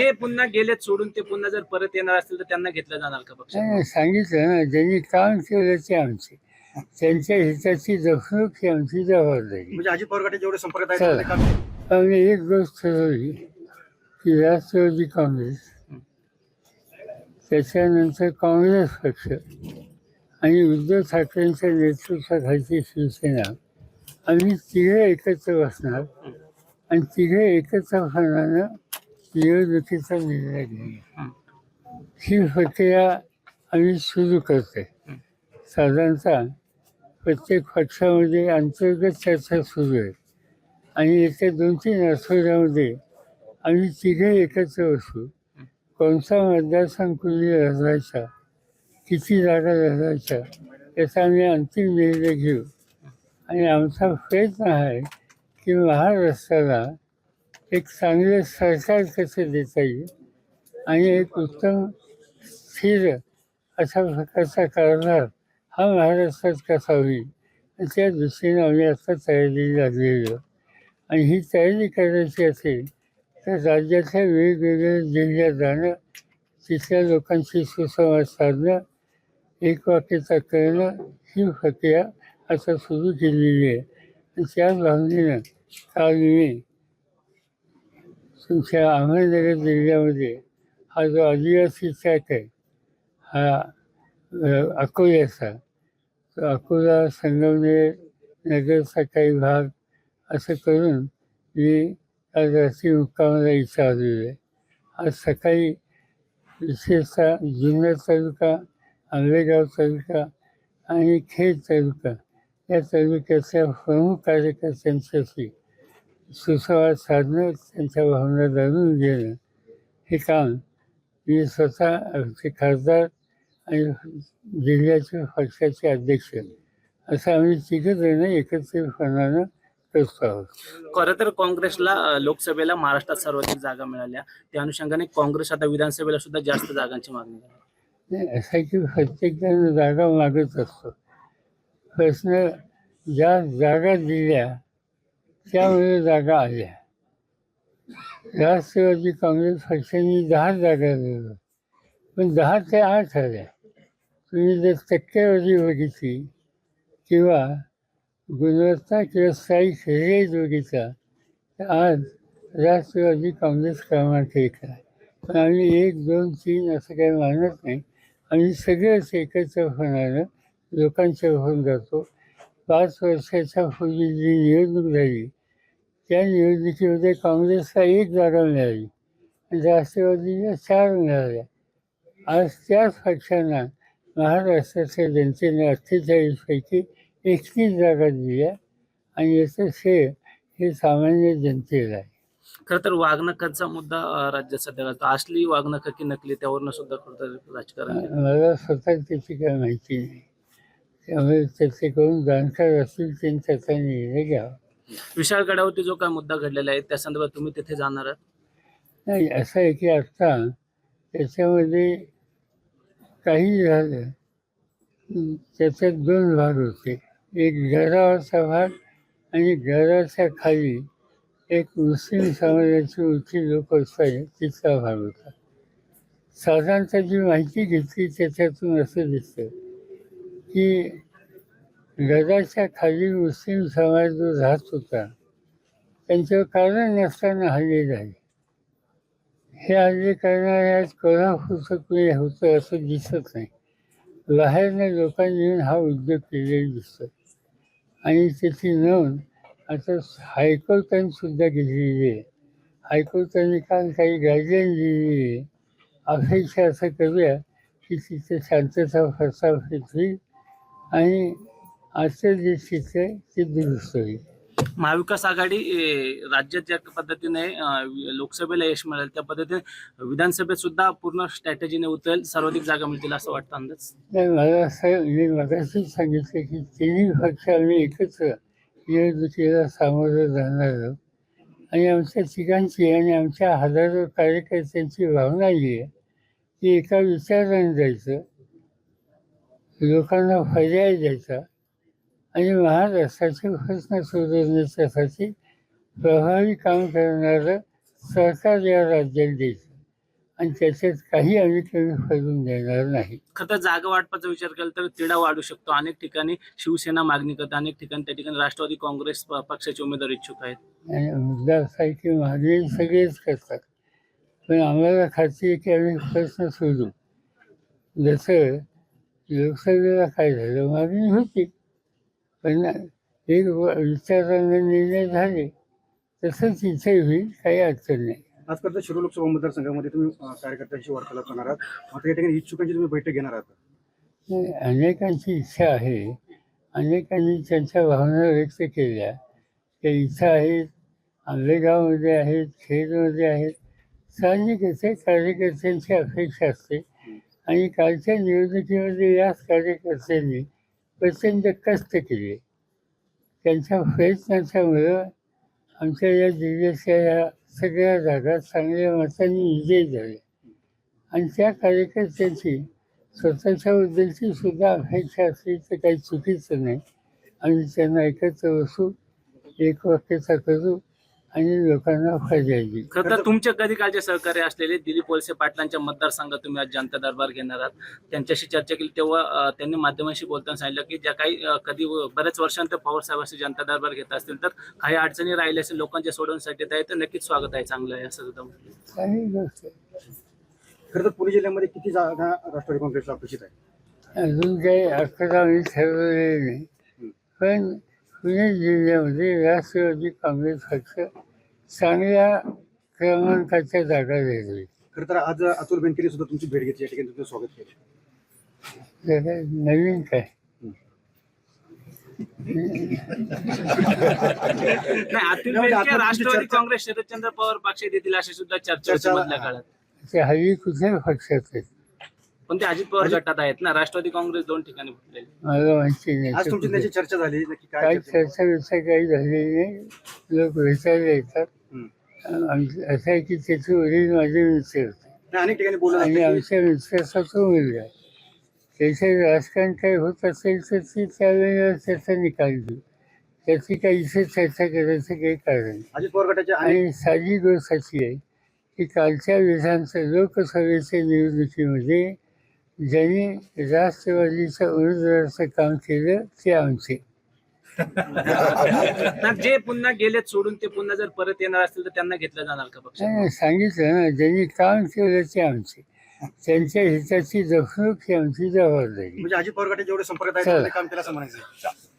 जे पुन्हा गेलेत सोडून ते पुन्हा जर परत येणार असतील तर त्यांना घेतलं जाणार का पक्ष? नाही, सांगितलं ना ज्यांनी काम केलं ते आमचे. त्यांच्या हिताची जपणूक ही आमची जबाबदारी? म्हणजे अजित पवार गटाचे जेवढे. आहेत काम आम्ही एक गोष्ट ठरवली की राष्ट्रवादी काँग्रेस त्याच्यानंतर काँग्रेस पक्ष आणि उद्धव ठाकरेंच्या नेतृत्वाखालची शिवसेना आम्ही तिघे एकत्र बसणार. आणि तिघे एकत्रपणानं निवडणुकीचा निर्णय घेणे. ही प्रक्रिया आम्ही सुरू करते साधारणतः प्रत्येक पक्षामध्ये अंतर्गत चर्चा सुरू आहे. आणि येत्या दोन तीन आठवड्यामध्ये आम्ही तिघे एकत्र असू. कोणता मतदारसंघ कुणी लढवायचा किती जागा लढवायच्या याचा आम्ही अंतिम निर्णय घेऊ. आणि आमचा प्रयत्न आहे की महाराष्ट्राला एक चांगलं सरकार कसं देता येईल? आणि एक उत्तम स्थिर अशा प्रकारचा कारभार हा महाराष्ट्रात कसा होईल? त्या दृष्टीने आम्ही आता तयारी लागलेली आणि ही तयारी करायची असेल तर राज्यातल्या वेगवेगळ्या जिल्ह्यात जाणं तिथल्या लोकांशी सुसंवाद साधणं एक वाक्यता करणं ही प्रक्रिया आता सुरू केलेली आहे. आणि त्या भावनेनं काल मी तुमच्या अहमदनगर जिल्ह्यामध्ये हा जो आदिवासी ट्रॅक आहे हा अकोल्याचा तो अकोला संगमनेर नगरचा काही भाग असं करून मी आज रात्री मुक्कामाला इथं आलेलो आहे. आज सकाळी विशेषतः जुन्नर तालुका आंबेगाव तालुका आणि खेड तालुका या तालुक्याच्या प्रमुख कार्यकर्त्यांच्याशी सुसंवाद साधणं त्यांच्या भावना जाणून घेणं. हे काम मी स्वतः आमचे खासदार आणि जिल्ह्याचे पक्षाचे अध्यक्ष. असं आम्ही तिघजणं एकत्रितपणानं करतो आहोत. खरं तर काँग्रेसला लोकसभेला महाराष्ट्रात सर्वाधिक जागा मिळाल्या. त्या अनुषंगाने काँग्रेस आता विधानसभेला सुद्धा जास्त जागांची मागणी. नाही असं आहे की प्रत्येकजण जागा मागत असतो. प्रश्न ज्या जागा दिल्या त्यामुळे जागा आल्या राष्ट्रवादी काँग्रेस पक्षाने दहा जागा दिल्या. पण दहा ते आठ आल्या. तुम्ही जर टक्केवारी बघितली किंवा गुणवत्ता किंवा स्थायी शरीर बघितला तर आज राष्ट्रवादी काँग्रेस क्रमांक एक आहे. पण आम्ही एक दोन तीन असं काही मानत नाही. आम्ही सगळेच होणारं लोकांच्या होऊन जातो. पाच वर्षाच्या पूर्वी जी निवडणूक झाली त्या निवडणुकीमध्ये काँग्रेसला एक जागा मिळाली आणि राष्ट्रवादीला चार मिळाल्या आज त्याच पक्षांना महाराष्ट्राच्या जनतेने अठ्ठेचाळीसपैकी एकतीस जागा दिल्या आणि याचं श्रेय हे सामान्य जनतेला आहे खरं तर वागणकाचा मुद्दा राज्यात सध्या असली वागणकं की नकली त्यावरनं सुद्धा खरं तर राजकारण. मला स्वतः त्याची काही माहिती नाही त्यामुळे त्याचे कोण जाणकार असतील त्यांनी त्याचा निर्णय घ्यावा. विशाळ गडावरती जो काय मुद्दा घडलेला आहे त्या संदर्भात तुम्ही तिथे जाणार आहात? नाही असं आहे की आता त्याच्यामध्ये काही झालं त्याच्यात दोन भाग होते. एक घरावरचा भाग आणि घराच्या खाली एक मुस्लिम समाजाची उंची लोक असतात तिथला भाग होता. साधारणतः जी माहिती घेतली त्याच्यातून असं दिसतं. की घराच्या खाली मुस्लिम समाज जो राहत होता. त्यांच्यावर कारण नसताना हल्ले झाले. हे हल्ले करणाऱ्या कोल्हापूरचं कुणी होतं असं दिसत नाही. बाहेरनं लोकांनी येऊन हा उद्योग केलेला दिसतो. आणि त्याची नोंद आता हायकोर्टानेसुद्धा घेतलेली आहे. हायकोर्टाने काल काही गायडलाईन दिलेली आहे. अपेक्षा असं करूया की तिथे शांतता प्रस्थापित होईल. आणि आजचं जे चित्र आहे ते दुरुस्त होईल. महाविकास आघाडी राज्यात ज्या पद्धतीने लोकसभेला यश मिळेल त्या पद्धतीने विधानसभेत सुद्धा पूर्ण स्ट्रॅटेजीने उतरेल सर्वाधिक जागा मिळतील असं वाटतं अंदाज? नाही मला असं मी मगाशीच सांगितलं की तिन्ही पक्ष आम्ही एकत्र निवडणुकीला सामोरं जाणार आहोत आणि आमच्या ठिकाणची आणि आमच्या हजारो कार्यकर्त्यांची भावना ही आहे की एका विचाराने जायचं लोकांना पर्याय द्यायचा. आणि महाराष्ट्राचे प्रश्न सोडवण्याच्यासाठी प्रभावी काम करणारं सरकार या राज्यात द्यायचं आणि त्याच्यात काही आम्ही कमी करून देणार नाही. खरं जागा वाटपाचा विचार केला तर तिढा वाढू शकतो. अनेक ठिकाणी शिवसेना मागणी करते. अनेक ठिकाणी त्या ठिकाणी राष्ट्रवादी काँग्रेस पक्षाचे उमेदवार इच्छुक आहेत. आणि मुद्दा असा आहे की मागणी सगळेच करतात. पण आम्हाला खात्री आहे की आम्ही प्रश्न सोडू. जसं लोकसभेला काय झालं मागणी होती. पण एक विचाराने निर्णय झाले तसंच इथे होईल काही अडचण नाही. आजपर्यंत शिरूर लोकसभा मतदारसंघामध्ये तुम्ही अं, कार्यकर्त्यांशी वार्तालाप करणार आहात. मात्र या ठिकाणी इच्छुकांची तुम्ही बैठक घेणार आहात. नाही, अनेकांची इच्छा आहे. अनेकांनी त्यांच्या भावना व्यक्त केल्या. त्या इच्छा आहेत आंबेगावमध्ये आहेत खेडमध्ये आहेत. साहजिकच आहे कार्यकर्त्यांची अपेक्षा असते. आणि कालच्या निवडणुकीमध्ये याच कार्यकर्त्यांनी प्रचंड कष्ट केले. त्यांच्या प्रयत्नांच्यामुळं आमच्या या जिल्ह्याच्या या सगळ्या जागा चांगल्या मतांनी विजयी झाले. आणि त्या कार्यकर्त्यांची स्वतःच्या बद्दलची सुद्धा अपेक्षा असली तर काही चुकीचं नाही. आम्ही त्यांना एकत्र बसू एक वाक्यता करू आणि लोकांना फायदा येईल खरं तर तुमचे कधी काळचे सहकार्य असलेले दिलीप वळसे पाटलांच्या मतदारसंघात तुम्ही आज जनता दरबार घेणार आहात. त्यांच्याशी चर्चा केली. तेव्हा अं, त्यांनी माध्यमांशी बोलताना सांगितलं की ज्या काही अं, कधी व- बऱ्याच वर्षांतर पवार साहेबांशी जनता दरबार घेत असतील तर काही अडचणी राहिल्या असेल लोकांच्या सोडवण्यासाठी तर आहे तर नक्कीच स्वागत आहे. चांगलं आहे असं सुद्धा म्हटलं. काही गोष्ट खरं तर पुणे जिल्ह्यामध्ये किती जागा राष्ट्रवादी काँग्रेसला अपेक्षित आहे? अजून काही आम्ही ठरवलेले नाही. पण पुणे जिल्ह्यामध्ये राष्ट्रवादी काँग्रेस पक्ष चांगल्या क्रमांकाच्या जागा देईल खरं तर आज अतुल बेनकेने सुद्धा तुमची भेट घेतली. या ठिकाणी तुमचं स्वागत केलं. नवीन काय? नाही अतुल त्यामुळे बेनके आता तुमची राष्ट्रवादी चर्चा- काँग्रेस शरदचंद्र पवार पक्ष देतील अशी सुद्धा चर्चा होती चर्चा- मधल्या काळात. ते हल्ली कुठल्या पक्षात आहेत पण ते अजित पवार गटात आहेत ना? राष्ट्रवादी काँग्रेस दोन ठिकाणी फुटलेले मला माहिती नाही. आज ते तुमची कुठे. त्याची चर्चा झाली नक्की काय काही चर्चा? चर्चा बिर्चा काही झालेली नाही. लोक भेटायला येतात हम्म. आमचं असं आहे की त्याचे वडील माझे मित्र होते. नाही, अनेक ठिकाणी बोलत आणि असते आमच्या मित्राचा तो मुलगा आहे. त्याचे राजकारण काही होत असेल तर ती त्यावेळेला त्याचा निकाल. घेऊ त्याची काही इथे चर्चा करायचं काही कारण नाही. अजित पवार गटाचे अनेक आणि साधी गोष्ट अशी आहे की कालच्या विधानसभा लोकसभेच्या निवडणुकीमध्ये ज्यांनी राष्ट्रवादीच्या उमेदवाराचं काम केलं ते आमचे ना जे पुन्हा गेलेत सोडून ते पुन्हा जर परत येणार असतील तर त्यांना घेतलं जाणार का पक्ष नाही, नाही, सांगितलं ना ज्यांनी काम केलं ते आमचे त्यांच्या हिताची जपणूक ही आमची जबाबदारी म्हणजे अजित पवार गटाचे जेवढे संपर्कात आहेत चला. काम केलं असं म्हणायचं